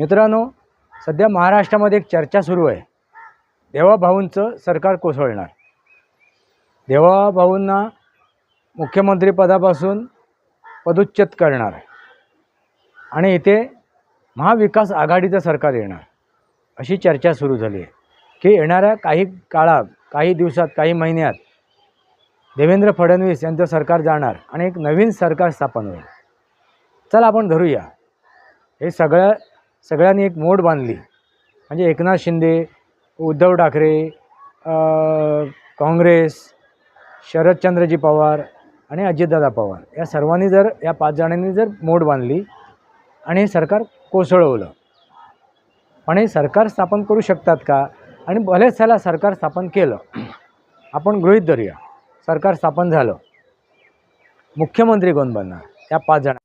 मित्रांनो सध्या महाराष्ट्रामध्ये एक चर्चा सुरू आहे. देवाभाऊंचं सरकार कोसळणार. देवाभाऊंना मुख्यमंत्रीपदापासून पदच्युत करणार. आणि इथे महाविकास आघाडीचं सरकार येणार. अशी चर्चा सुरू झाली आहे. की येणाऱ्या काही काळात काही दिवसात काही महिन्यात देवेंद्र फडणवीस यांचं सरकार जाणार आणि एक नवीन सरकार स्थापन होईल. चला आपण धरूया. हे सगळं सगळ्यांनी एक मोड बांधली. म्हणजे एकनाथ शिंदे उद्धव ठाकरे काँग्रेस शरदचंद्रजी पवार आणि अजितदादा पवार. या सर्वांनी जर या पाच जणांनी जर मोड बांधली आणि हे सरकार कोसळवलं. पण हे सरकार स्थापन करू शकतात का? आणि भलेच त्याला सरकार स्थापन केलं. आपण गृहीत धरूया सरकार स्थापन झालं. मुख्यमंत्री कोण बनणार? या पाच जण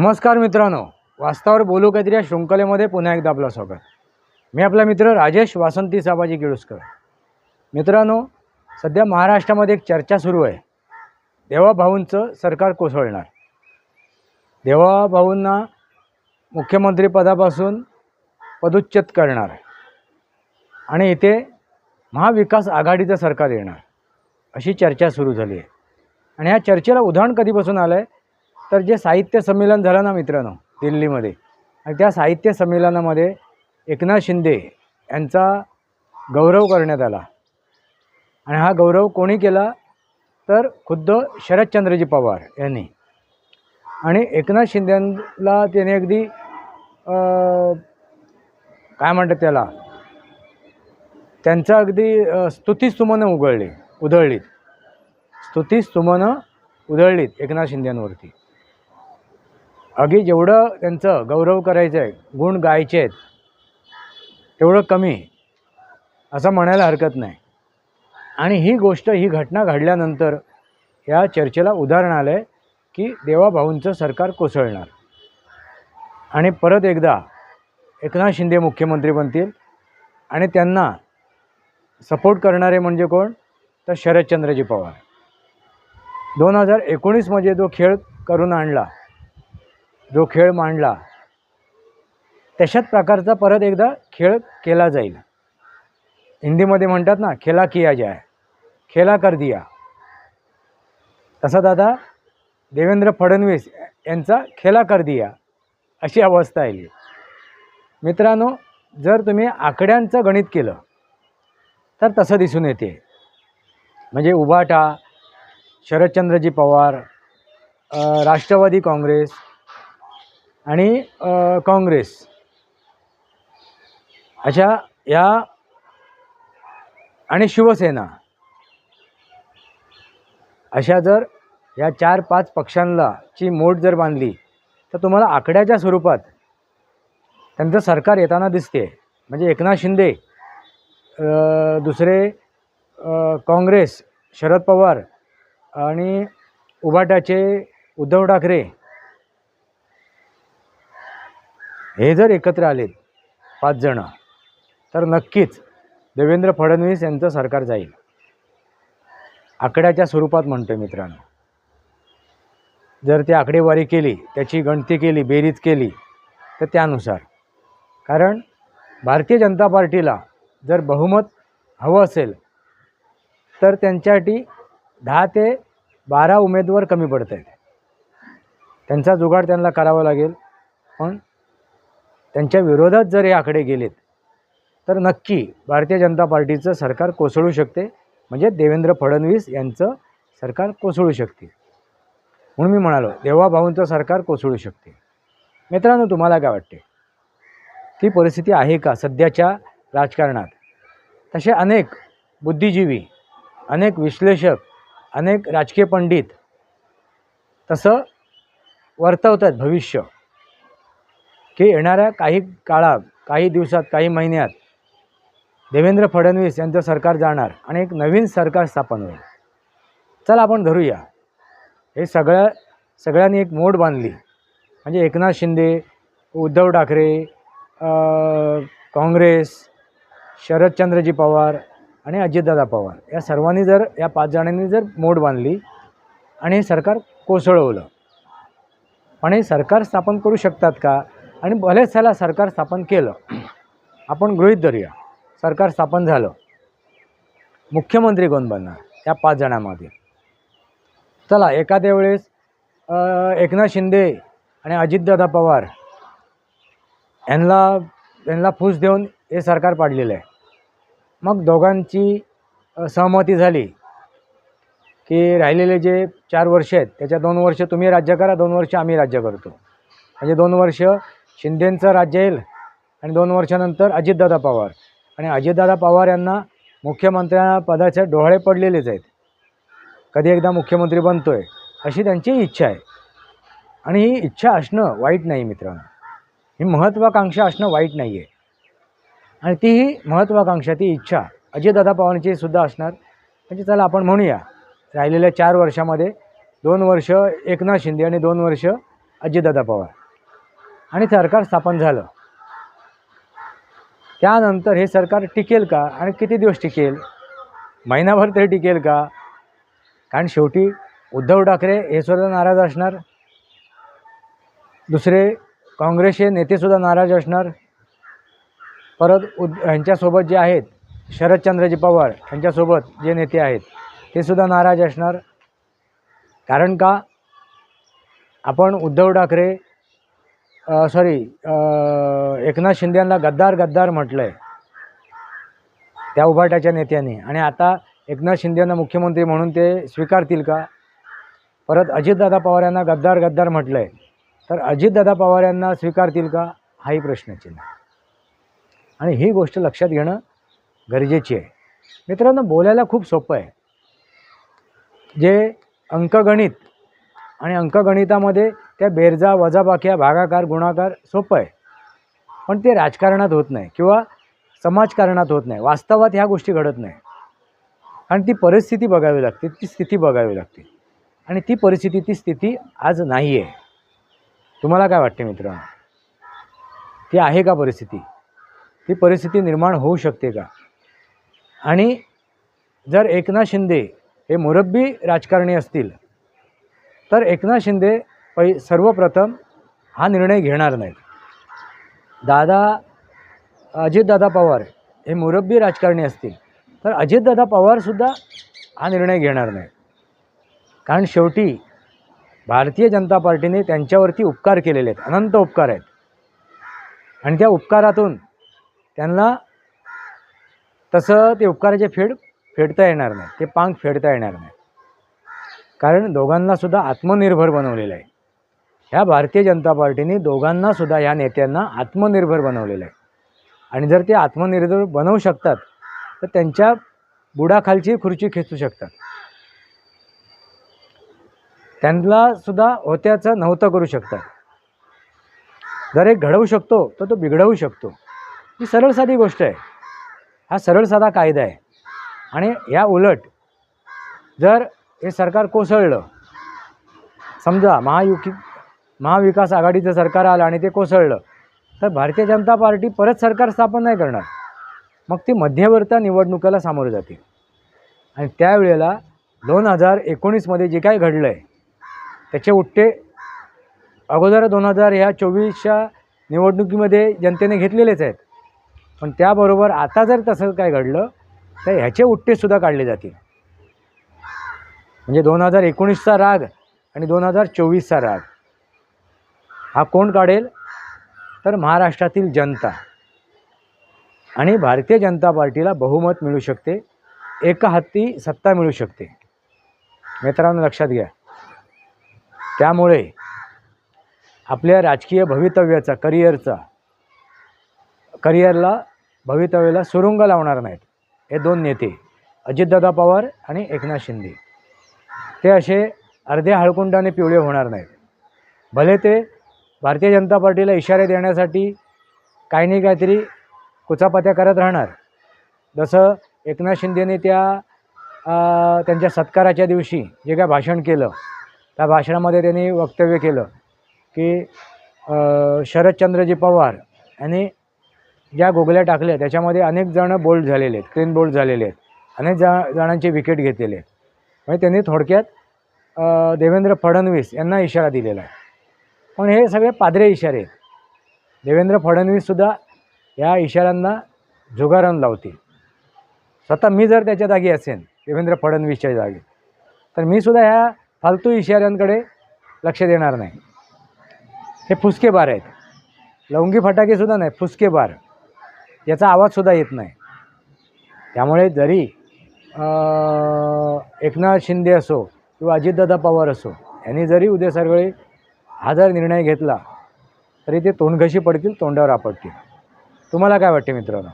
नमस्कार मित्रांनो. वास्तवावर बोलू काहीतरी या शृंखलेमध्ये पुन्हा एकदा आपलं स्वागत. मी आपला मित्र राजेश वासंती साबाजी किळुसकर मित्रांनो सध्या महाराष्ट्रामध्ये एक चर्चा सुरू आहे. देवाभाऊंचं सरकार कोसळणार. देवाभाऊंना मुख्यमंत्रीपदापासून पदच्युत करणार. आणि इथे महाविकास आघाडीचं सरकार येणार. अशी चर्चा सुरू झाली आहे. आणि ह्या चर्चेला उदाहरण कधीपासून आलं आहे तर जे साहित्य संमेलन झालं ना मित्रांनो दिल्लीमध्ये आणि त्या साहित्य संमेलनामध्ये एकनाथ शिंदे यांचा गौरव करण्यात आला. आणि हा गौरव कोणी केला? तर खुद्द शरदचंद्रजी पवार यांनी. आणि एकनाथ शिंदेला त्याने अगदी काय म्हणतात त्याला? त्यांचं अगदी स्तुतीस्तुमनं उघडली उधळलीत. स्तुतीस्तुमनं उधळलीत एकनाथ शिंदेंवरती. अगदी जेवढं त्यांचं गौरव करायचं आहे गुण गायचे आहेत तेवढं कमी. असं म्हणायला हरकत नाही. आणि ही गोष्ट ही घटना घडल्यानंतर या चर्चेला उदाहरण आलं आहे की देवाभाऊंचं सरकार कोसळणार. आणि परत एकदा एकनाथ शिंदे मुख्यमंत्री बनतील आणि त्यांना सपोर्ट करणारे म्हणजे कोण? तर शरदचंद्रजी पवार. दोन हजार एकोणीसमध्ये जो खेळ करून आणला जो खेळ मांडला तशाच प्रकारचा परत एकदा खेळ केला जाईल. हिंदीमध्ये म्हणतात ना खेला किया जाय खेला कर दिया. तसंच आता देवेंद्र फडणवीस यांचा खेला कर दिया अशी अवस्था आली. मित्रांनो जर तुम्ही आकड्यांचं गणित केलं तर तसं दिसून येते. म्हणजे उभाटा शरदचंद्रजी पवार राष्ट्रवादी काँग्रेस आणि काँग्रेस. अशा या आणि शिवसेना. अशा जर या चार पाच पक्षांना ची मोठ जर बांधली तर तुम्हाला आकड्याच्या स्वरूपात त्यांचं सरकार येताना दिसते. म्हणजे एकनाथ शिंदे दुसरे काँग्रेस शरद पवार आणि उभाटाचे उद्धव ठाकरे हे जर एकत्र आलेत पाच जणं तर नक्कीच देवेंद्र फडणवीस यांचं सरकार जाईल. आकड्याच्या स्वरूपात म्हणतो मित्रांनो. जर ती आकडेवारी केली त्याची गणती केली बेरीज केली तर त्यानुसार. कारण भारतीय जनता पार्टीला जर बहुमत हवं असेल तर त्यांच्यासाठी दहा ते बारा उमेदवार कमी पडत आहेत त्यांचा जुगाड त्यांना करावा लागेल पण त्यांच्या विरोधात जर हे आकडे गेलेत तर नक्की भारतीय जनता पार्टीचं सरकार कोसळू शकते. म्हणजे देवेंद्र फडणवीस यांचं सरकार कोसळू शकते. म्हणून मी म्हणालो देवाभाऊंचं सरकार कोसळू शकते. मित्रांनो तुम्हाला काय वाटते? ती परिस्थिती आहे का सध्याच्या राजकारणात? तसे अनेक बुद्धिजीवी अनेक विश्लेषक अनेक राजकीय पंडित तसं वर्तवतात भविष्य. की येणाऱ्या काही काळात काही दिवसात काही महिन्यात देवेंद्र फडणवीस यांचं सरकार जाणार आणि एक नवीन सरकार स्थापन होईल. चला आपण धरूया. हे सगळ्या सगळ्यांनी एक मोड बांधली. म्हणजे एकनाथ शिंदे उद्धव ठाकरे काँग्रेस शरदचंद्रजी पवार आणि अजितदादा पवार या सर्वांनी जर या पाच जणांनी जर मोड बांधली आणि हे सरकार कोसळवलं. पण हे सरकार स्थापन करू शकतात का? आणि भलेच त्याला सरकार स्थापन केलं. आपण गृहित धरूया सरकार स्थापन झालं. मुख्यमंत्री कोण बनणार? या पाच जणांमध्ये चला एखाद्या वेळेस एकनाथ शिंदे आणि अजितदादा पवार यांना यांना फूस देऊन हे सरकार पाडलेलं आहे. मग दोघांची सहमती झाली की राहिलेले जे चार वर्ष आहेत त्याच्या दोन वर्ष तुम्ही राज्य करा दोन वर्ष आम्ही राज्य करतो. म्हणजे दोन वर्ष शिंदेंचं राज्य येईल आणि दोन वर्षानंतर अजितदादा पवार. आणि अजितदादा पवार यांना मुख्यमंत्र्यापदाचे डोळे पडलेलेच आहेत. कधी एकदा मुख्यमंत्री बनतो आहे अशी त्यांची इच्छा आहे. आणि ही इच्छा असणं वाईट नाही मित्रांनो. ही महत्त्वाकांक्षा असणं वाईट नाही आहे आणि ती ही महत्त्वाकांक्षा ती इच्छा अजितदादा पवारांची सुद्धा असणार. म्हणजे चला आपण म्हणूया राहिलेल्या चार वर्षामध्ये दोन वर्ष एकनाथ शिंदे आणि दोन वर्ष अजितदादा पवार. आणि सरकार स्थापन झालं. त्यानंतर हे सरकार टिकेल का आणि किती दिवस टिकेल? महिनाभर तरी टिकेल का? कारण शेवटी उद्धव ठाकरे हे सुद्धा नाराज असणार. दुसरे काँग्रेसचे नेतेसुद्धा नाराज असणार. परत उद यांच्यासोबत जे आहेत शरदचंद्रजी पवार यांच्यासोबत जे नेते आहेत ते सुद्धा नाराज असणार. कारण का? आपण उद्धव ठाकरे सॉरी एकनाथ शिंदे यांना गद्दार गद्दार म्हटलं आहे त्या उभाट्याच्या नेत्यांनी. आणि आता एकनाथ शिंदे यांना मुख्यमंत्री म्हणून ते स्वीकारतील का? परत अजितदादा पवार यांना गद्दार गद्दार म्हटलं आहे तर अजितदादा पवार यांना स्वीकारतील का? हाही प्रश्नचिन्ह आणि ही गोष्ट लक्षात घेणं गरजेची आहे. मित्रांनो बोलायला खूप सोपं आहे. जे अंकगणित आणि अंकगणितामध्ये त्या बेरजा वजाबाक्या भागाकार गुणाकार सोपं आहे. पण ते राजकारणात होत नाही किंवा समाजकारणात होत नाही. वास्तवात ह्या गोष्टी घडत नाही. आणि ती परिस्थिती बघावी लागते ती स्थिती बघावी लागते. आणि ती परिस्थिती ती स्थिती आज नाही आहे. तुम्हाला काय वाटते मित्रांनो? ती आहे का परिस्थिती? ती परिस्थिती निर्माण होऊ शकते का? आणि जर एकनाथ शिंदे हे मुरब्बी राजकारणी असतील तर एकनाथ शिंदे पै सर्वप्रथम हा निर्णय घेणार नाहीत. दादा अजितदादा पवार हे मुरब्बी राजकारणी असतील तर अजितदादा पवारसुद्धा हा निर्णय घेणार नाही कारण शेवटी भारतीय जनता पार्टीने त्यांच्यावरती उपकार केलेले आहेत अनंत उपकार आहेत. आणि त्या उपकारातून त्यांना तसं ते उपकाराचे फेड फेडता येणार नाही ते पांग फेडता येणार नाही कारण दोघांनासुद्धा आत्मनिर्भर बनवलेलं आहे. ह्या भारतीय जनता पार्टीने दोघांनासुद्धा ह्या नेत्यांना आत्मनिर्भर बनवलेलं आहे. आणि जर ते आत्मनिर्भर बनवू शकतात तर त्यांच्या बुडाखालची खुर्ची खेचू शकतात. त्यांना सुद्धा होत्याचं नव्हतं करू शकतात. जर एक घडवू शकतो तर तो बिघडवू शकतो. ही सरळ साधी गोष्ट आहे. हा सरळ साधा कायदा आहे. आणि या उलट जर हे सरकार कोसळलं समजा महायुती महाविकास आघाडीचं सरकार आलं आणि ते कोसळलं तर भारतीय जनता पार्टी परत सरकार स्थापन नाही करणार. मग ती मध्यवर्ता निवडणुकीला सामोरं जातील. आणि त्यावेळेला दोन हजार एकोणीसमध्ये जे काय घडलं आहे त्याचे उट्टे अगोदर दोन हजार ह्या चोवीसच्या निवडणुकीमध्ये जनतेने घेतलेलेच आहेत. पण त्याबरोबर आता जर तसं काय घडलं तर ह्याचे उट्टेसुद्धा काढले जातील. म्हणजे दोन हजार एकोणीसचा राग आणि दोन हजार चोवीसचा राग. हा कोण काढेल? तर महाराष्ट्रातील जनता आणि भारतीय जनता पार्टीला बहुमत मिळू शकते एका हाती सत्ता मिळू शकते. मित्रांनो लक्षात घ्या. त्यामुळे आपल्या राजकीय भवितव्याचा करिअरचा करिअरला भवितव्याला सुरुंग लावणार नाहीत. हे दोन नेते अजितदादा पवार आणि एकनाथ शिंदे. ते असे अर्ध्या हळकुंडाने पिवळे होणार नाहीत. भले ते भारतीय जनता पार्टीला इशारे देण्यासाठी काही नाही काहीतरी कुचापात्या करत राहणार. जसं एकनाथ शिंदेने त्या त्यांच्या सत्काराच्या दिवशी जे काय भाषण केलं त्या भाषणामध्ये त्यांनी वक्तव्य केलं की शरदचंद्रजी पवार यांनी ज्या गोगल्या टाकल्या त्याच्यामध्ये अनेक जणं बोल्ड झालेले आहेत क्लीन बोल्ड झालेले आहेत अनेक जा जणांचे विकेट घेतलेले आहेत. म्हणजे त्यांनी थोडक्यात देवेंद्र फडणवीस यांना इशारा दिलेला आहे. पण हे सगळे पादरे इशारे. आहेत देवेंद्र फडणवीससुद्धा या इशाऱ्यांना जुगारण लावतील. स्वतः मी जर त्याच्या जागी असेन देवेंद्र फडणवीसच्या जागी तर मी सुद्धा ह्या फालतू इशाऱ्यांकडे लक्ष देणार नाही. हे फुसके बार आहेत. लवंगी फटाकेसुद्धा नाही फुसके बार. याचा आवाजसुद्धा येत नाही. त्यामुळे जरी एकनाथ शिंदे असो किंवा अजितदादा पवार असो यांनी जरी उद्या सरगळे हा जर निर्णय घेतला तरी ते तोंडघशी पडतील तोंडावर आपटतील. तुम्हाला काय वाटते मित्रांनो?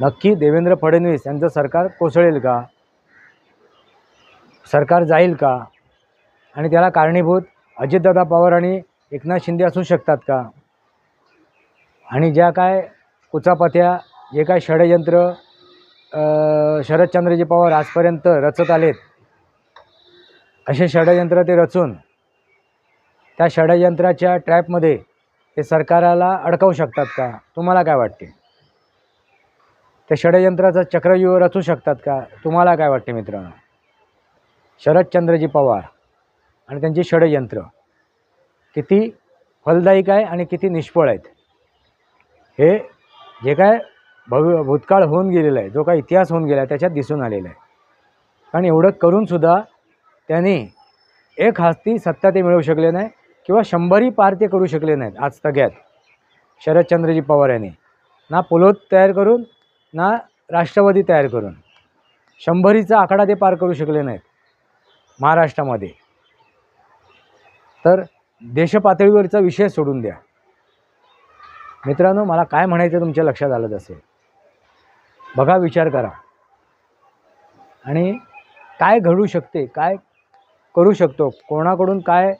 नक्की देवेंद्र फडणवीस यांचं सरकार कोसळेल का? सरकार जाईल का? आणि त्याला कारणीभूत अजितदादा पवार आणि एकनाथ शिंदे असू शकतात का? आणि ज्या काय कुचापत्या जे काय षडयंत्र शरदचंद्रजी पवार आजपर्यंत रचत आलेत असे षडयंत्र ते रचून त्या षडयंत्राच्या ट्रॅपमध्ये ते सरकाराला अडकवू शकतात का? तुम्हाला काय वाटते? त्या षडयंत्राचं चक्रव्यूह रचू शकतात का? तुम्हाला काय वाटते मित्रांनो? शरदचंद्रजी पवार आणि त्यांची षडयंत्र किती फलदायिक आहे आणि किती निष्फळ आहेत? हे जे काय भव भूतकाळ होऊन गेलेला आहे जो काय इतिहास होऊन गेला आहे त्याच्यात दिसून आलेला आहे. कारण एवढं करूनसुद्धा त्यांनी एक हास्ती सत्ता ते मिळवू शकले नाही किंवा शंभरही पार ते करू शकले नाहीत आज सगळ्यात शरदचंद्रजी पवार यांनी. ना पुलोत तयार करून ना राष्ट्रवादी तयार करून. शंभरीचा आकडा ते पार करू शकले नाहीत. महाराष्ट्रामध्ये. तर देशपातळीवरचा विषय सोडून द्या. मित्रांनो मला काय म्हणायचं तुमच्या लक्षात आलं असेल. बघा विचार करा. आणि काय घडू शकते काय करू शकतो कोणाकडून काय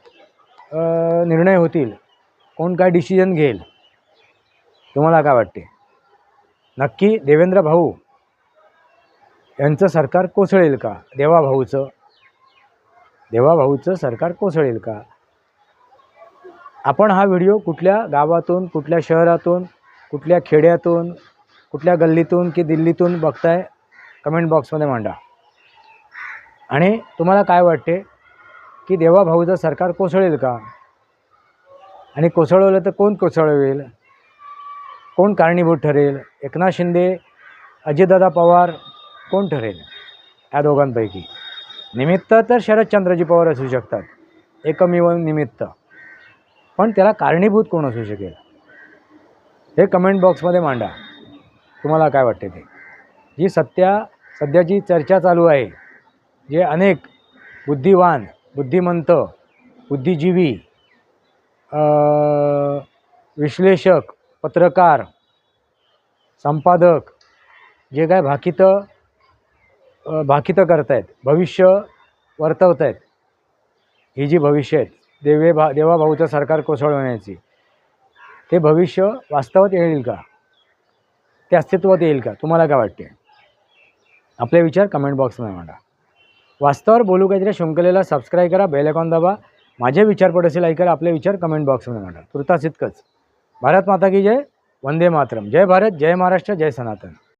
निर्णय होतील. कोण काय डिसिजन घेईल? तुम्हाला काय वाटते? नक्की देवेंद्र भाऊ यांचं सरकार कोसळेल का? देवा भाऊचं. देवा भाऊचं सरकार कोसळेल का? आपण हा व्हिडिओ कुठल्या गावातून कुठल्या शहरातून कुठल्या खेड्यातून कुठल्या गल्लीतून की दिल्लीतून बघताय? कमेंट बॉक्समध्ये मांडा. आणि तुम्हाला काय वाटते? की देवा भाऊचं सरकार कोसळेल का? आणि कोसळवलं तर कोण कोसळवेल? कोण कारणीभूत ठरेल? एकनाथ शिंदे अजितदादा पवार कोण ठरेल? या दोघांपैकी. निमित्त तर शरदचंद्रजी पवार असू शकतात. एकमेव निमित्त. पण त्याला कारणीभूत कोण असू शकेल? हे कमेंट बॉक्समध्ये मांडा. तुम्हाला काय वाटते ते? जी सत्या सध्याची चर्चा चालू आहे जे अनेक बुद्धिवान बुद्धिमंत बुद्धिजीवी विश्लेषक पत्रकार संपादक जे काय भाकितं अ, भाकितं करतायत भविष्य वर्तवत आहेत ही जी भविष्य आहेत देवे भा देवाभाऊचं सरकार कोसळवण्याची ते भविष्य वास्तवात येईल का? ते अस्तित्वात येईल का? तुम्हाला काय वाटते आपले विचार कमेंट बॉक्समध्ये मांडा. वास्तवावर बोलू काहीतरी शृंखलेला सबस्क्राईब करा बेलेकॉन दाबा. माझे विचार पड असेल ऐकायला आपले विचार कमेंट बॉक्समध्ये मांडा. तुर्तास इतकंच भारत माता की जय वंदे मातरम. जय भारत जय महाराष्ट्र जय सनातन.